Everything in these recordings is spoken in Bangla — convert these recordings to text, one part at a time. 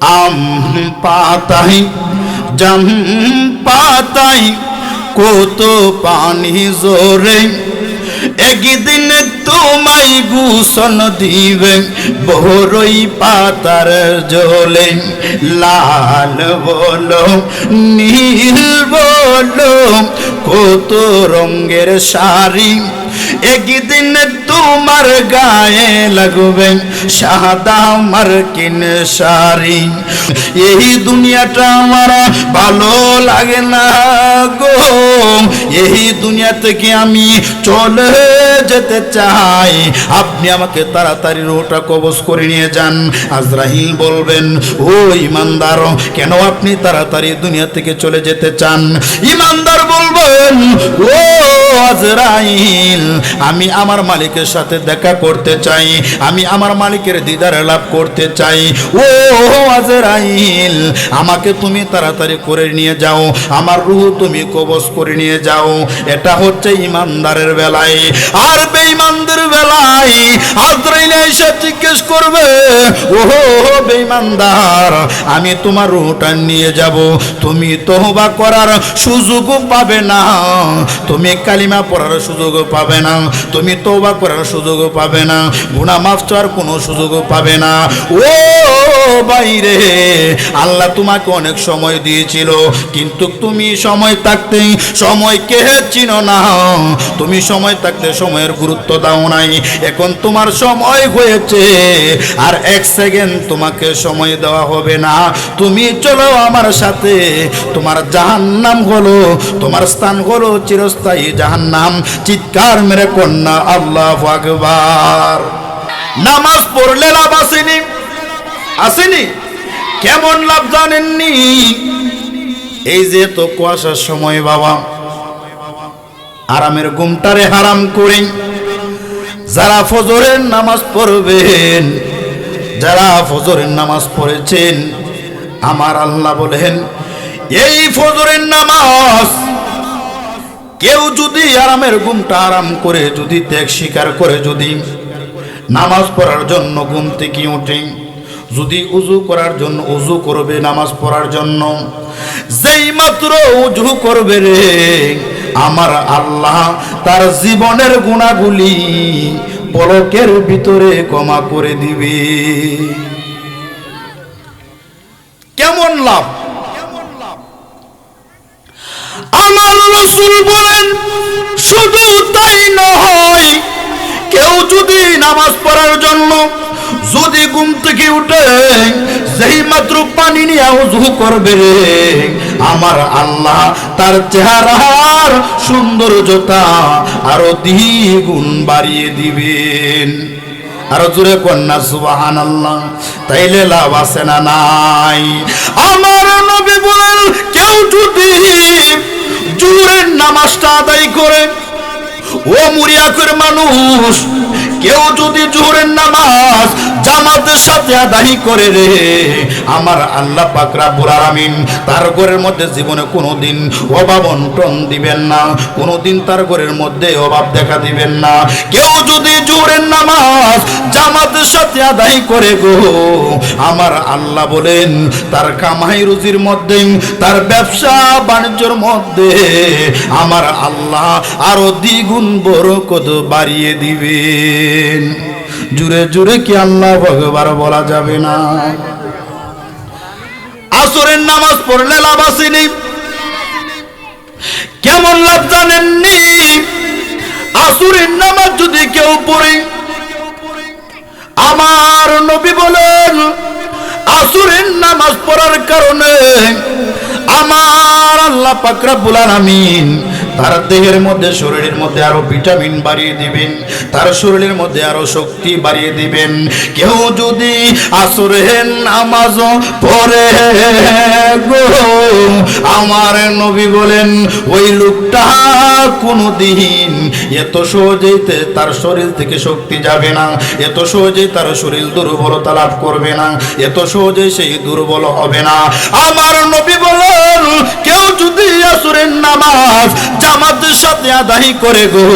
আম পাতাই, জাম পাতাই, কত পানি জোরে। একদিন তোমায় গুসন দিবে বড়ই পাতার জলে। লাল বলো, নীল বলো, কত রঙের শাড়ি একদিন তোমার গায়ে লাগবে সাদা মার্কিন শাড়ি। এই দুনিয়াটা আমার ভালো লাগে না গো। এই দুনিয়া থেকে আমি চলে যেতে চাই। আপনি আমাকে তাড়াতাড়ি রোটা কবজ করে নিয়ে যান। আজরাহিল বলবেন, ও ইমানদার, কেন আপনি তাড়াতাড়ি দুনিয়া থেকে চলে যেতে চান? ইমানদার বলবেন, ও আজরাইল আমি আমার মালিকের সাথে দেখা করতে চাই, আমি আমার মালিকের দিদার লাভ করতে চাই। ও আজরাইল, আমাকে তুমি তাড়াতাড়ি করে নিয়ে যাও, আমার রুহ তুমি কবজ করে নিয়ে যাও। এটা হচ্ছে ইমানদারের বেলায়। আর বেঈমানদের বেলায় আজরাইল এসে জিজ্ঞেস করবে, ওহো, বেঈমানদার, আমি তোমার রুহটা নিয়ে যাব। তুমি তহবা করার সুযোগও পাবে না। তুমি কালিমা পড়ার সুযোগও পাবে না। তুমি তওবা করার সুযোগও পাবে না। গুনাহ মাফ চাওয়ার কোনো সুযোগও পাবে না। ও বাইরে, আল্লাহ তোমাকে অনেক সময় দিয়েছিল, কিন্তু তুমি সময় থাকতে সময়কে চিনো না। তুমি সময় থাকতে সময়ের গুরুত্ব দাও নাই। এখন তোমার সময় হয়েছে, আর এক সেকেন্ড তোমাকে সময় দেওয়া হবে না। তুমি চলো আমার সাথে। তোমার জাহান্নাম হলো, তোমার স্থান হলো চিরস্থায়ী জাহান্নাম। চিৎকার মেরে কন্যা, আল্লাহ আকবার। নামাজ পড়লে লাভ আসেনি। আসেনি? কেমন লাভ জানেননি? এই যে তো কুয়াশার সময় বাবা, আরামের ঘুমটারে হারাম করি। যারা ফজরের নামাজ পড়বেন, যারা ফজরের নামাজ পড়েছেন, আমার আল্লাহ বলেন, এই ফজরের নামাজ কেউ যদি আরামের ঘুমটা আরাম করে, যদি ত্যাগ স্বীকার করে, যদি নামাজ পড়ার জন্য ঘুম থেকে উঠে, যদি উজু করার জন্য উজু করবে নামাজ পড়ার জন্য, যেই মাত্র উজু করবে রে, আমার আল্লাহ তার জীবনের গুণাগুলি পলকের ভিতরে ক্ষমা করে দিবে। কেমন লাভ আমার রসুল বলেন, শুধু তাই নয়, কেউ যদি নামাজ পড়ার জন্য যদি ঘুম থেকে উঠে সেই মাত্র পানি নিয়ে উজু করবে, আমার আল্লাহ তার চেহারার সৌন্দর্যতা আরও দ্বিগুণ বাড়িয়ে দিবেন। আরও জোরে কন্যা সুবাহান আল্লাহ তাইলে লাভ আছে না নাই? আমার নবী বলেন, কেউ যদি জুরের নামাজটা আদায় করে। ও মুরিয়াকের মানুষ, কেউ যদি জোহরের নামাজ জামাতের সাথে আদায় করে রে, আমার আল্লাহ পাক রাব্বুল আলামিন তার ঘরের মধ্যে জীবনে কোনোদিন অভাব অন্টন দিবেন না, কোনোদিন তার ঘরের মধ্যে অভাব দেখা দিবেন না। কেউ যদি জোহরের নামাজ সাথে আদায় করে গো। আমার আল্লাহ বলেন, তার কামাই রুজির মধ্যে, তার ব্যবসা বাণিজ্যর মধ্যে আমার আল্লাহ আরও দ্বিগুণ বরকত বাড়িয়ে দিবেন। জুড়ে জুড়ে কি আল্লাহ বলা যাবে না? আসরের নামাজ পড়লে লাভ আসেনি। কেমন লাভ জানেননি? আসরের নামাজ যদি কেউ পড়ে আমার নবী বলেন আসুরের নামাজ পড়ার কারণে আমার আল্লাহ পাকরা বুলার আলামিন তার দেহের মধ্যে শরীরের মধ্যে আরও ভিটামিন বাড়িয়ে দিবেন, তার শরীরের মধ্যে আরও শক্তি বাড়িয়ে দিবেন। কেউ যদি আসরের নামাজ পড়ে গো, আমার নবী বলেন, ওই লোকটা কোনো দিন এত সহজেইতে তার শরীর থেকে শক্তি যাবে না, এত সহজেই তার শরীর দুর্বলতা লাভ করবে না, এত সহজেই সেই দুর্বল হবে না। আমার নবী বলেন, কেউ যদি আসরের নামাজ জামাতের সাথে আদায় করে গো।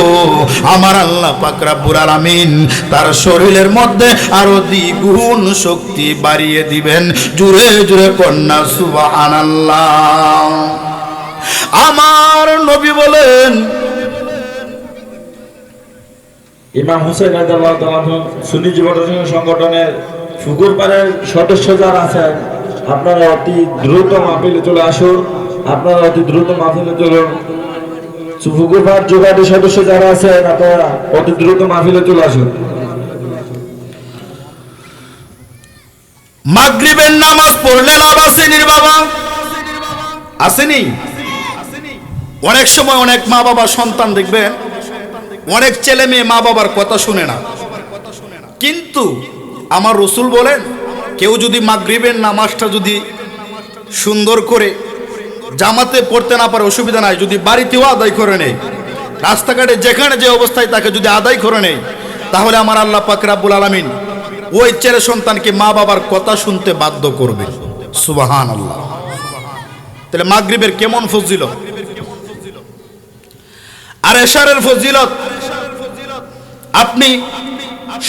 আমার আল্লাহ পাক রাব্বুল আলামিন তার শরীরের মধ্যে আরও দ্বিগুণ শক্তি বাড়িয়ে দিবেন। জুড়ে জুড়ে কন্যা, সুবহানাল্লাহ। আমার নবী বলেন, ইমাম হুসেন সুন্নি যুব সংগঠনের ফুকুরপাড়ের সদস্য যারা আছেন, আপনারা অতি দ্রুত মাহফিলে চলে আসুন। আপনারা অতি দ্রুত মাহফিলে চলুন। যোগাযোগ সদস্য যারা আছেন, আপনারা অতি দ্রুত মাহফিলে চলে আসুন। মাগরিবের নামাজ পড়লে লাভ বাবা? আসেনি? অনেক সময় অনেক মা বাবা সন্তান দেখবেন, অনেক ছেলে মেয়ে মা বাবার কথা শুনে না। কিন্তু আমার রসুল বলেন, কেউ যদি মাগরিবের নামাজটা যদি সুন্দর করে জামাতে পড়তে না পারে অসুবিধা নাই, যদি বাড়িতেও আদায় করে নেই রাস্তাঘাটে যেখানে যে অবস্থায় তাকে যদি আদায় করে নেই তাহলে আমার আল্লাহ পাক রাব্বুল আলামিন ওই ছেলে সন্তানকে মা বাবার কথা শুনতে বাধ্য করবে সুবাহান আল্লাহ তাহলে মাগরিবের কেমন ফজিলত? আর এশারের ফজিলত, আপনি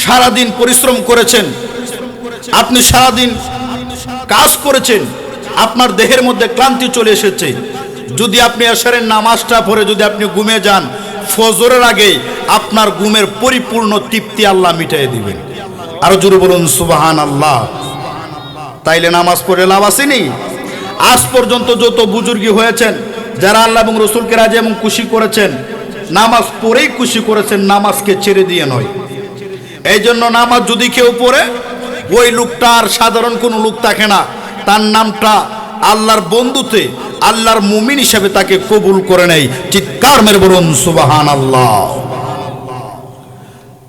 সারাদিন পরিশ্রম করেছেন, আপনি সারাদিন কাজ করেছেন আপনার দেহের মধ্যে ক্লান্তি চলে এসেছে। যদি আপনি এশারের নামাজটা পড়ে যদি আপনি ঘুমে যান, ফজরের আগে আপনার ঘুমের পরিপূর্ণ তৃপ্তি আল্লাহ মিটাই দিবেন। আরও জোরে বলুন সুবাহান আল্লাহ তাইলে নামাজ পড়ে লাভ আসেনি আজ পর্যন্ত যত বুজুর্গি হয়েছেন, যারা আল্লাহ এবং রসুলকে রাজি এবং খুশি করেছেন, নামাজ পড়েই খুশি করেছেন, নামাজকে ছেড়ে দিয়ে নয়। এই জন্য নামাজ যদি কেউ পড়ে, ওই লোকটা আর সাধারণ কোনো লোক থাকে না। তার নামটা আল্লাহর বন্ধুতে, আল্লাহর মুমিন হিসেবে তাকে কবুল করে নেয়। চিৎকার মেরে বলুন সুবাহান আল্লাহ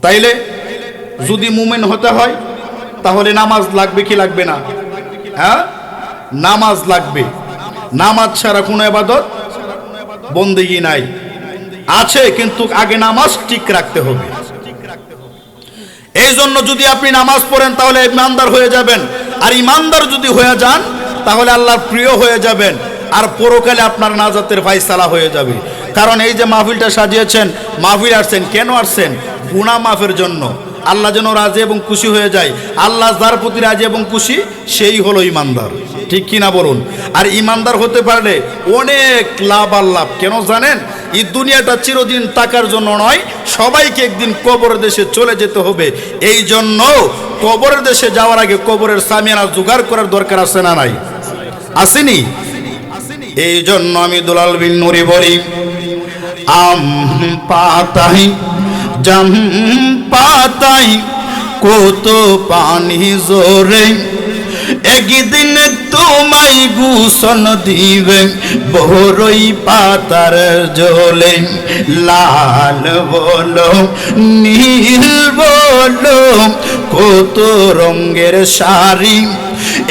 তাইলে, যদি মুমিন হতে হয়, তাহলে নামাজ লাগবে কি লাগবে না? হ্যাঁ? নামাজ লাগবে। নামাজ ছাড়া কোনো এবাদত বন্দেগি নাই। আছে, কিন্তু আগে নামাজ ঠিক রাখতে হবে। এই জন্য যদি আপনি নামাজ পড়েন, তাহলে ইমানদার হয়ে যাবেন। আর ইমানদার যদি হয়ে যান, তাহলে আল্লাহর প্রিয় হয়ে যাবেন। আর পরকালে আপনার নাজাতের ফাইসালা হয়ে যাবে। কারণ এই যে মাহফিলটা সাজিয়েছেন, মাহফিল আসছেন, কেন আসছেন? গুণা মাফের জন্য। আল্লাহ যেন রাজি এবং খুশি হয়ে যায়। আল্লাহ যার প্রতি রাজি এবং খুশি, সেই হলো ইমানদার। ঠিক কিনা বলুন? আর ইমানদার হতে পারলে অনেক লাভ আর লাভ। কেন জানেন? এই দুনিয়াটা চিরদিন টাকার জন্য নয়, সবাইকে একদিন কবর দেশে চলে যেতে হবে। এই জন্য কবরের দেশে যাওয়ার আগে কবরের সামিয়ানা জোগাড় করার দরকার আছে না নাই? আসেনি? এই জন্য আমি দুলাল বিন নুরি বলি, আম পাতাই, জাম পাতাই, কত পানি জোরে একদিন তোমায় গুসন দিবে বড়ই পাতার জলে। লাল বলো, নীল বলো, কত রঙের শাড়ি।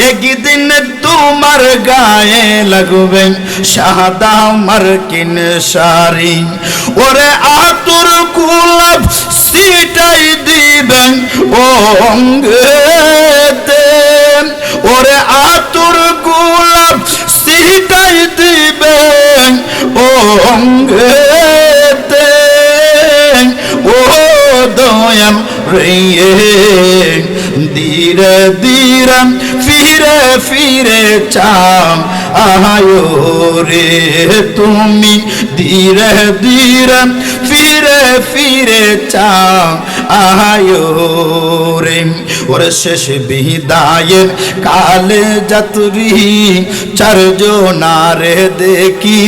একদিন তোমার গায়ে লাগবে সাদা মার্কিন শাড়ি। ওরে আতুর গোলাপ সিটাই দিবেন ও অঙ্গেতে। ওরে আতুর গোলাপ সিটাই দিবেন, ও অঙ্গেতে, ও দয়াম রে ধীরে ধীরে ফিরে ফিরে চাম আয়ো রে তুমি, ধীরে ধীরে ফিরে ফিরে চাম আয়ো রে ওরে শেষ বিদায়ের কালে যাতুরি চারজনারে দেখি।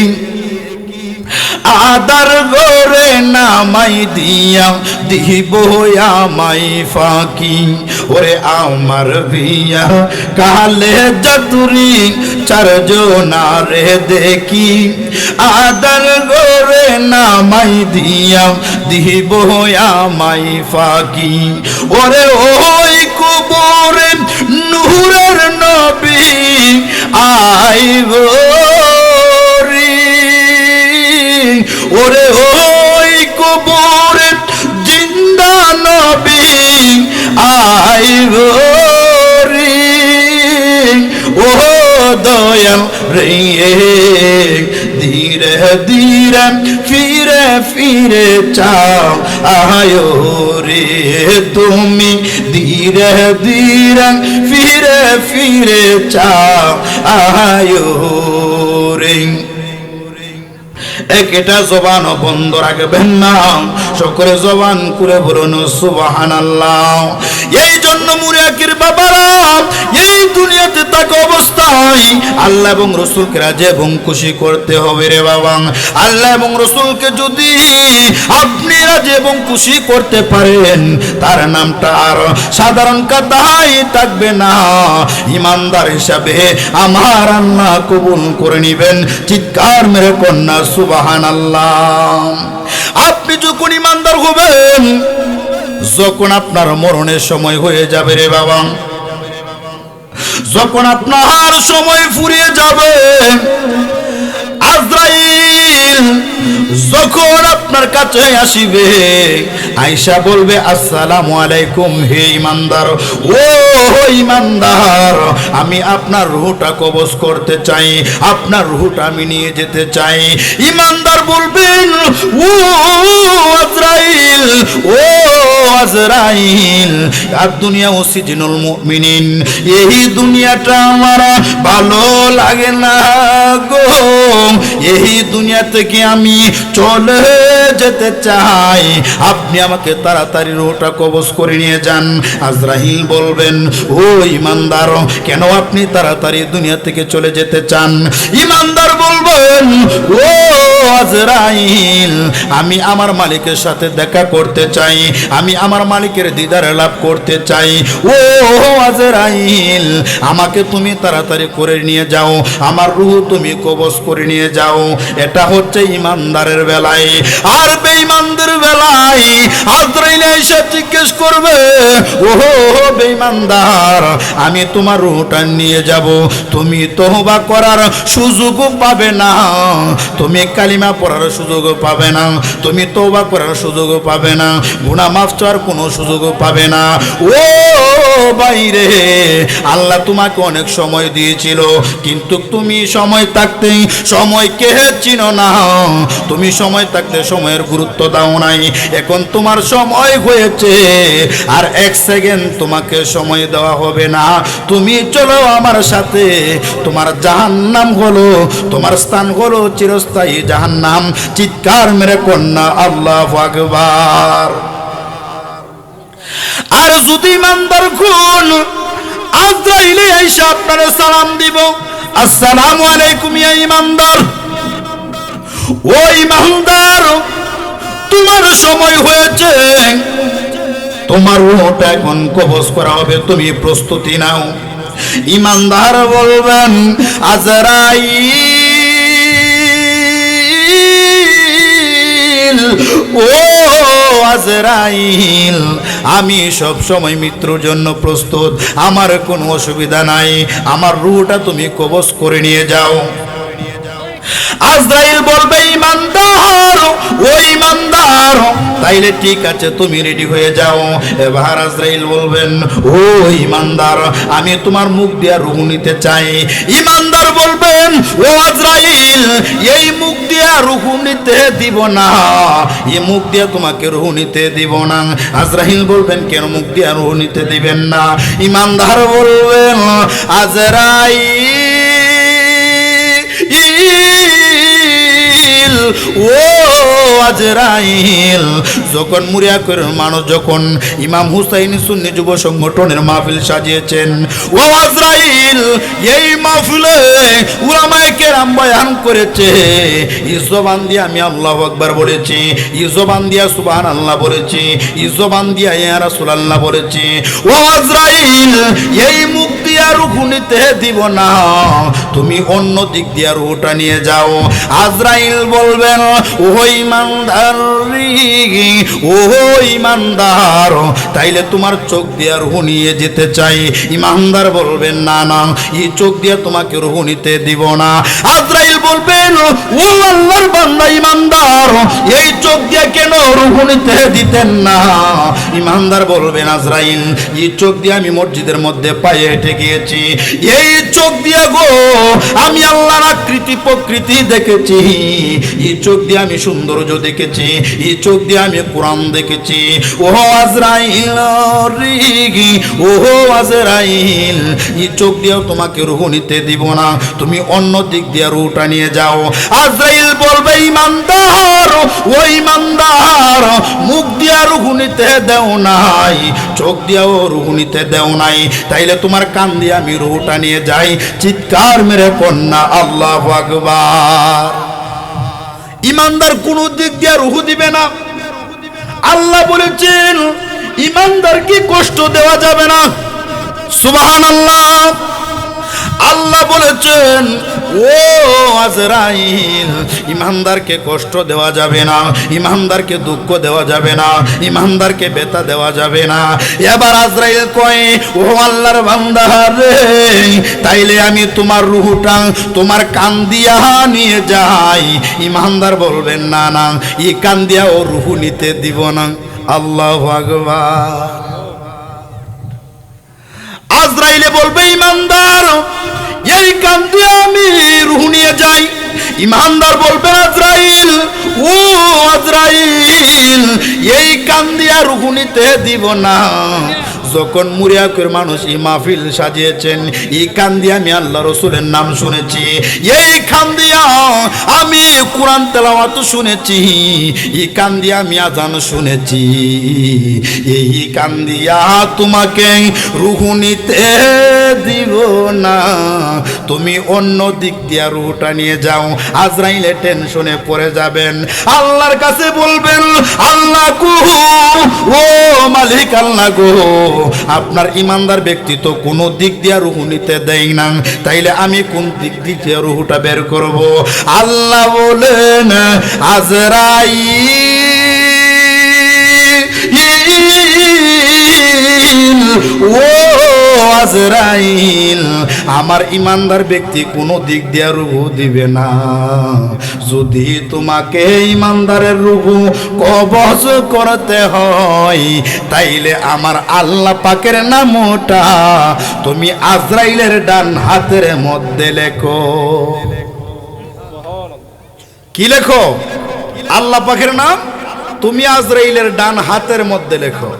আদার গোরে নামাই দিয়া দিব আমাই ফাঁকি। ওরে আমার বিয়া, কালে যতুরি চারজনারে দেখি। আদার গোরে নামাই দিয়া দিব আমাই ফাঁকি। ওরে ওই কুবরে নূরের নবী আইব ওরে ওই কবরে জিন্দা নবী আইব রে ও দয়াল রে, ধীরে ধীরে ফিরে ফিরে চাও, আয়ো রে তুমি। ধীরে ধীরে ফিরে ফিরে চাও, আয়ো রে একটা জবান বন্ধ রাখবেন না। সকলে জবান করে বলুন সুবাহান এই জন্য মুরিয়াকির বাবারা, এই দুনিয়াতে তাকে অবস্থায় আল্লাহ এবং রসুলকে রাজে এবং খুশি করতে হবে রে বাবা। আল্লাহ এবং রসুলকে যদি আপনি রাজে এবং খুশি করতে পারেন, তার নামটা আর সাধারণ কথাই থাকবে না। ইমানদার হিসাবে আমার আল্লাহ কবুল করে নিবেন, চিৎকার মেরে কন্যা সুবাহান আল্লাহ আপনি যখন ইমানদার হবেন যখন আপনার মরণের সময় হয়ে যাবে রে বাবা, যখন আপনার সময় ফুরিয়ে যাবে, আজরাইল যখন আপনার কাছে আসিবে আয়সা বলবে, আসসালামু আলাইকুম হে ইমানদার। ও ইমানদার, আমি আপনার রুহটা কবজ করতে চাই, আপনার রুহটা আমি নিয়ে যেতে চাই। ইমানদার বলবেন ও আজরাইল ও আজরাইল, আর দুনিয়া ও সিজনুল মুমিনিন, এই দুনিয়াটা আমার ভালো লাগে না গো। এই দুনিয়া থেকে আমি চলে যেতে চাই। আপনি আমাকে তাড়াতাড়ি রোটা কবজ করে নিয়ে যান। আজরাহিল বলবেন, ও ইমানদার, কেন আপনি তাড়াতাড়ি দুনিয়া থেকে চলে যেতে চান? ইমানদার বলবেন, ও আজরাইল, আমি আমার মালিকের সাথে দেখা করতে চাই। আমি আমার মালিকের দিদার লাভ করতে চাই। ও আজরাইল, আমাকে তুমি তাড়াতাড়ি করে নিয়ে যাও। আমার রুহ তুমি কবজ করে নিয়ে যাও। এটা হচ্ছে ইমানদারের বেলায়, আর বেঈমানদের বেলায় আজরাইল এসে জিজ্ঞেস করবে ও বেঈমানদার, আমি তোমার রুহটা নিয়ে যাব, তুমি তহবা করার সুযোগও পাবে না, তুমি কালিমা পড়ার সুযোগও পাবে না, তুমি তওবা করার সুযোগও পাবে না, গুনাহ মাফ চাওয়ার কোনো সুযোগও পাবে না। ও বাইরে, আল্লাহ তোমাকে অনেক সময় দিয়েছিল, কিন্তু তুমি সময় থাকতে সময়কে চিনো না তুমি সময় থাকতে সময়ের গুরুত্ব দাও নাই। এখন তোমার সময় হয়েছে, আর এক সেকেন্ড তোমাকে সময় দেওয়া হবে না। তুমি চলো আমার সাথে, তোমার জাহান্নাম হলো, তোমার স্থান হলো চিরস্থায়ী জাহান্নাম। চিৎকার মেরে কন্যা, আল্লাহ আকবার। আর যদি ইমানদার খুন, আজরাইলে আইসা আপনারে সালাম দিব। আসসালামু আলাইকুম, ইয়া ইমানদার। ও ইমানদার তোমার সময় হয়েছে। তোমার ওটা এখন কবজ করা হবে, তুমি প্রস্তুতি নাও। ইমানদার বলবেন, আজরাইল। ও আজরাইল, আমি সব সময় মৃত্যুর জন্য প্রস্তুত। আমার কোনো অসুবিধা নাই, আমার রুহটা তুমি কবজ করে নিয়ে যাও। আজরাইল বলবে ইমানদার ও ইমানদার তাইলে ঠিক আছে, তুমি রেডি হয়ে যাও। এবার আজরাইল বলবেন, ও ইমানদার আমি তোমার মুখ দিয়া রুহ নিতে চাই। ইমানদার বলবেন, ও আজরাইল, এই মুখ দিয়া রুহ নিতে দিব না, এই মুখ দিয়া তোমাকে রুহ নিতে দিব না। আজরাইল বলবেন, কেন মুখ দিয়া রুহ নিতে দিবেন না? ইমানদার বলবেন, আজরাইল ও আজরাইল। যখন মুরিয়া করে মানুষ, যখন ইমাম হুসাইন সুন্নি যুব সংগঠনের মাহফিল সাজিয়েছেন, ও আজরাইল, এই মাহফিলে উলামায়ে কেরাম বয়ান করেছে। ইজবান দিয়ে আমি আল্লাহু আকবার বলেছি ইজবান দিয়া সুবহানাল্লাহ বলেছি ইজবান দিয়া ইয়া রাসূলুল্লাহ বলেছি। ও আজরাইল, এই মুখ দিয়া রুহু দিব না। তুমি অন্য দিক দিয়া রুহটা নিয়ে যাও। আজরাইল বলবেন ও ইমানদার রে, ও ইমানদার তাইলে তোমার চোখ দিয়া রুহু নিয়ে যেতে চাই। ইমানদার বলবেন না না এই চোখ দিয়া তোমাকে রুহু নিতে দিব না। আজরাইল বলবেন ও আল্লাহর বান্দা ইমানদার এই চোখ দিয়া কেন রুহু নিতে দিতেন না? ইমানদার বলবেন আজরাইল এই চোখ দিয়ে আমি মসজিদের মধ্যে পায়ে গিয়ে দিয়েছি। এই চোখ দিয়ে গো, আমি আল্লাহর আকৃতি প্রকৃতি দেখেছি। এই চোখ দিয়ে আমি সৌন্দর্য দেখেছি। এই চোখ দিয়ে আমি কোরআন দেখেছি। ও আজরাইল ও আজরাইল, এই চোখ দিয়েও তোমাকে রুহ নিতে দিব না। তুমি অন্য দিক দিয়ে রুটা নিয়ে যাও। আজরাইল বলবে, ইমানদার, ও ইমানদার, মুখ দিয়া রুহ নিতে দেও নাই, চোখ দিয়াও রুহ নিতে দেও নাই। তাইলে তোমার কান দিয়ে আমি রুটা নিয়ে যাই। চিৎকার মেরে কন্যা, আল্লাহ আকবার। ইমানদার কোন দিক দিয়ে রুহু দিবে না। আল্লাহ বলেছেন, ইমানদারকে কষ্ট দেওয়া যাবে না। সুবাহ আল্লাহ আল্লাহ বলেছেন, ও আজরাইল, ইমানদারকে কষ্ট দেওয়া যাবে না, ইমানদারকে দুঃখ দেওয়া যাবে না, ইমানদারকে বেতা দেওয়া যাবে না। এবার আজরাইল কয়, ও আল্লাহর বান্দার তাইলে আমি তোমার রুহুটা, তোমার কান্দিয়া নিয়ে যাই। ইমানদার বলবেন, না না ই কান্দিয়া ও রুহু নিতে দিব না। আল্লাহ ভগবান আজরাইলে বলবে, ইমানদার, এই কান দিয়ে আমি রুহ নিয়ে যাই। ইমানদার বলবে, আজরাইল, ও আজরাইল, এই কান দিয়া রুহ নিতে দিব না। যখন মুরিয়াকের মানুষ এই মাহফিল সাজিয়েছেন, এই কান দিয়ে আমি আল্লাহ রসুলের নাম শুনেছি। এই খান দিয়া আমি কোরআন তেলাওয়াত শুনেছি, এই কান দিয়ে আমি আজান শুনেছি। এই কান দিয়া তোমাকে রুহু নিতে দিব না, তুমি অন্য দিক দিয়া রুহটা নিয়ে যাও, আজরাইলে টেনশনে পড়ে যাবেন। আল্লাহর কাছে বলবেন, আল্লাহ কু ও মালিক আল্লাহ গো আপনার ইমানদার ব্যক্তি তো কোনো দিক দিয়ে রুহু নিতে দেয় না। তাইলে আমি কোন দিক দিয়ে রুহুটা বের করব? আল্লাহ বলেন আজরাই ও আজরাইল, আমার ইমানদার ব্যক্তি কোনো দিক দিয়ে রুহু দিবে না। যদি তোমাকে ইমানদারের রুহু কবজ করতে হয়, তাইলে আমার আল্লাহ পাকের নামটা তুমি আজরাইলের ডান হাতের মধ্যে লেখো। কি লেখো? আল্লাহ পাকের নাম? তুমি আজরাইলের ডান হাতের মধ্যে লেখো।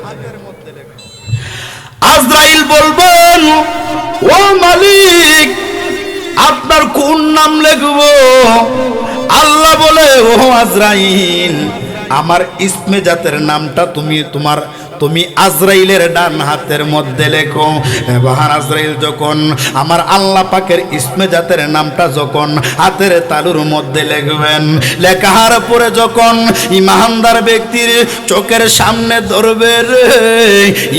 আজরাইল বলবেন, ও মালিক, আপনার কোন নাম লিখব। আল্লাহ বলে, ও আজরাইল, আমার ইসমে জাতের নামটা তুমি তোমার তুমি আজরাইলের ডান হাতের মধ্যে লেখো এবার আজরাইল যখন, আমার আল্লাহ পাকের ইসমে জাতের নামটা যখন হাতের তালুর মধ্যে লিখবেন, লেখার পরে যখন ইমানদার ব্যক্তির চোখের সামনে ধরবে রে,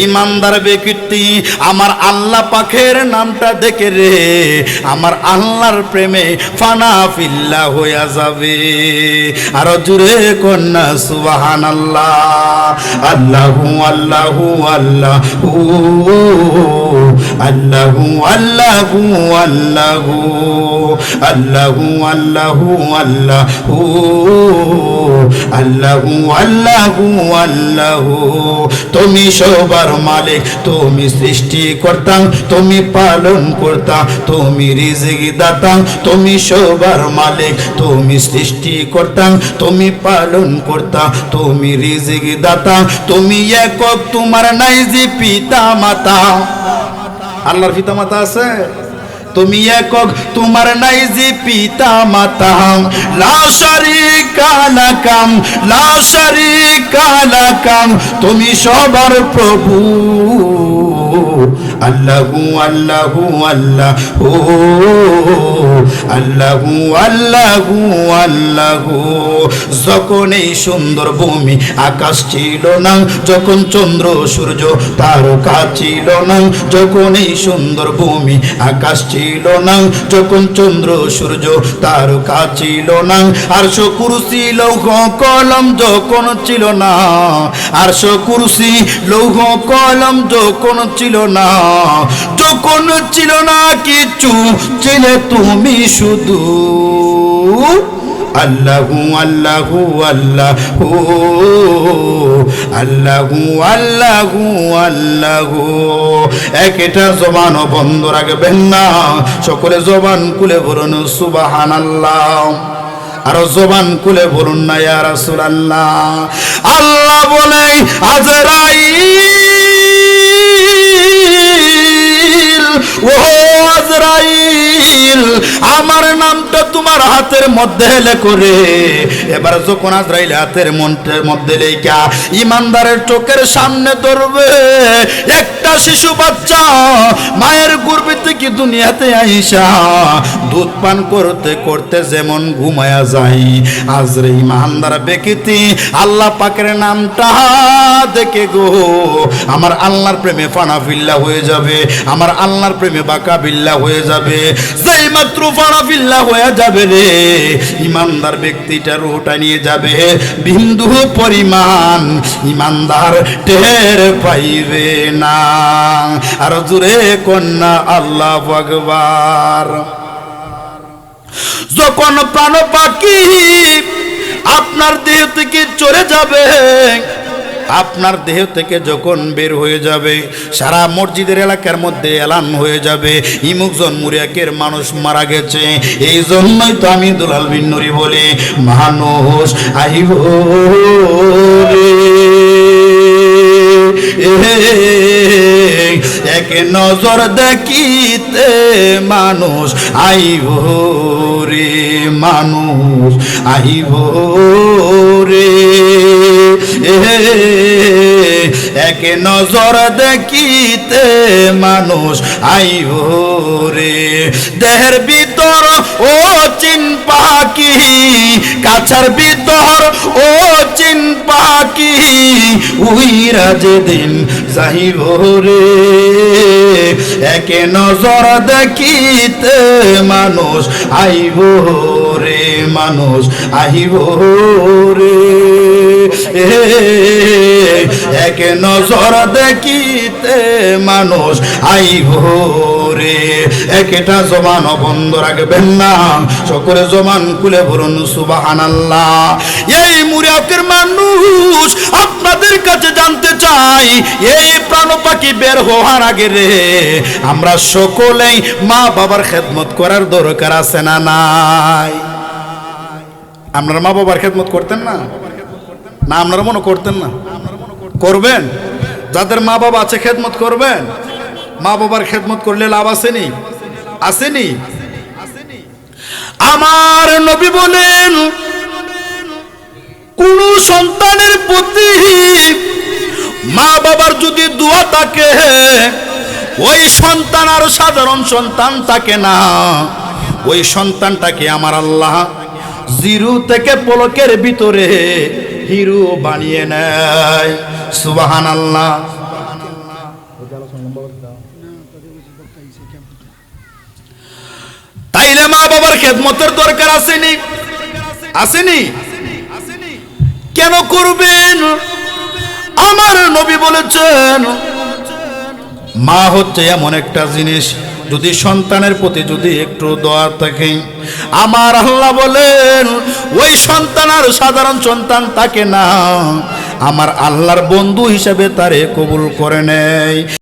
ইমানদার ব্যক্তি, আমার আল্লাহ পাখের নামটা দেখে রে, আমার আল্লাহর প্রেমে ফানা ফিল্লা হইয়া যাবে। আরও জুড়ে কন্যা সুবাহান আল্লাহ আল্লাহু আল্লাহু আল্লাহু আল্লাহু আল্লাহু আল্লাহু আল্লাহু আল্লাহু আল্লাহু আল্লাহু আল্লাহু আল্লাহু তুমি সবার মালিক, তুমি সৃষ্টি করতা তুমি পালন করতা তুমি রিজিক দাতা তুমি সবার মালিক, তুমি সৃষ্টি করতা তুমি পালন করতা তুমি রিজিক দাতা তুমি একক তোমার নাই যে পিতা মাতা আল্লাহর পিতা মাতা আছে? তুমি একক, তোমার নাই যে পিতা মাতা লাশারি কালাকাম লাশারি কালাকাম তুমি সবার প্রভু। আল্লাহু আল্লাহু আল্লাহু আল্লাহু আল্লাহু আল্লাহু যখন এই সুন্দর ভূমি আকাশ ছিল না, যখন চন্দ্র, সূর্য, তারকা ছিল না, যখন এই সুন্দর ভূমি আকাশ ছিল না, যখন চন্দ্র, সূর্য, তারকা ছিল না আর কুরসি লৌহ কলম যখন ছিল না আর কুরসি লৌহ কলম যখন ছিল না যখন ছিল না কিছু, ছিলে তুমি শুধু। আল্লাহু আল্লাহু আল্লাহু। আল্লাহু আল্লাহু আল্লাহু। একটা জবান বন্ধ রাখবেন না। সকলে জবান খুলে বলুন সুবাহান আল্লাহ আরও জবান খুলে বলুন না, ইয়া রাসূলুল্লাহ। আল্লাহ বলে, আজরাইল। ও আজরাইল, আমার নামটা তোমার হাতের মধ্যে হেলে করে। এবার যখন আজরাইল হাতের মন্ত্রের মধ্যে লেখা ইমানদারের চোখের সামনে ধরবে। একটা শিশু বাচ্চা মায়ের গর্বে থেকে দুনিয়াতে আইসা, দুধ পান করতে করতে যেমন ঘুমায়া যায়। আজরে ইমানদার ব্যক্তি, আল্লাহ পাকের নামটা দেখে গো, আমার আল্লাহর প্রেমে ফানা ফিল্লা হয়ে যাবে। আমার আল্লাহর প্রেমে বাঁকা বিল্লা হয়ে যাবে। যেই মাত্র ফানা ফিল্লা হয়ে যাবে রে, ইমানদার ব্যক্তিটা রুটা নিয়ে যাবে। বিন্দু পরিমাণ ইমানদার টের পাইবে না। আর জুড়ে কন্যা আল্লাহ ভগবার যখন প্রাণ পাখি আপনার দেহ থেকে চলে যাবে আপনার দেহ থেকে যখন বের হয়ে যাবে, সারা মসজিদের এলাকার মধ্যে এলান হয়ে যাবে। ইমুকজন মুরিয়াকের মানুষ মারা গেছে। এই জন্যই তো আমি দুলাল বিন্নরি বলি, মানুষ আহিব এক নজর দেখিতে মানুষ আইব রে মানুষ আইব রে এক নজর দেখিতে মানুষ আইব রে। দেহের ভিতর ও চিন পাখি, কাছার ভিতর ও চিন পাখি, উইরা যেদিন যাইব রে। একে নজর দেখিতে মানুষ আইব রে, মানুষ আইব রে। এক নজর দেখিতে মানুষ আইব রে একটা জমান বন্ধ রাখবেন না সকলে জমান খুলে বলুন সুবাহান আল্লাহ এই মুরাকের মানুষ আপনাদের কাছে জানতে চাই, এই প্রাণ পাখি বের হওয়ার আগে রে, আমরা সকলেই মা বাবার খেদমত করার দরকার আছে না নাই? আপনার মা বাবার খেদমত করতেন না? না, আপনারা মনে করতেন না। করবেন? যাদের মা বাবা আছে, খেদমত করবেন? মা বাবার খেদমত করলে লাভ আসেনি? আসেনি? আমার নবী বলেন, কোন সন্তানের প্রতি মা বাবার যদি দোয়া থাকে, ওই সন্তান আর সাধারণ সন্তান থাকে না। ওই সন্তানটাকে আমার আল্লাহ জিরু থেকে পলকের ভিতরে হিরু বানিয়ে নেয়। সুবাহান আল্লাহ তাইলে মা বাবার খেদমতের দরকার আসেনি? আসেনি? কেন করবেন? আমার নবী বলেছেন, মা হচ্ছে এমন একটা জিনিস যদি সন্তানের প্রতি যদি একটু দোয়া থাকে, আমার আল্লাহ বলেন, ওই সন্তান আর সাধারণ সন্তান তাকে না, আমার আল্লাহর বন্ধু হিসেবে তারে কবুল করে নেয়।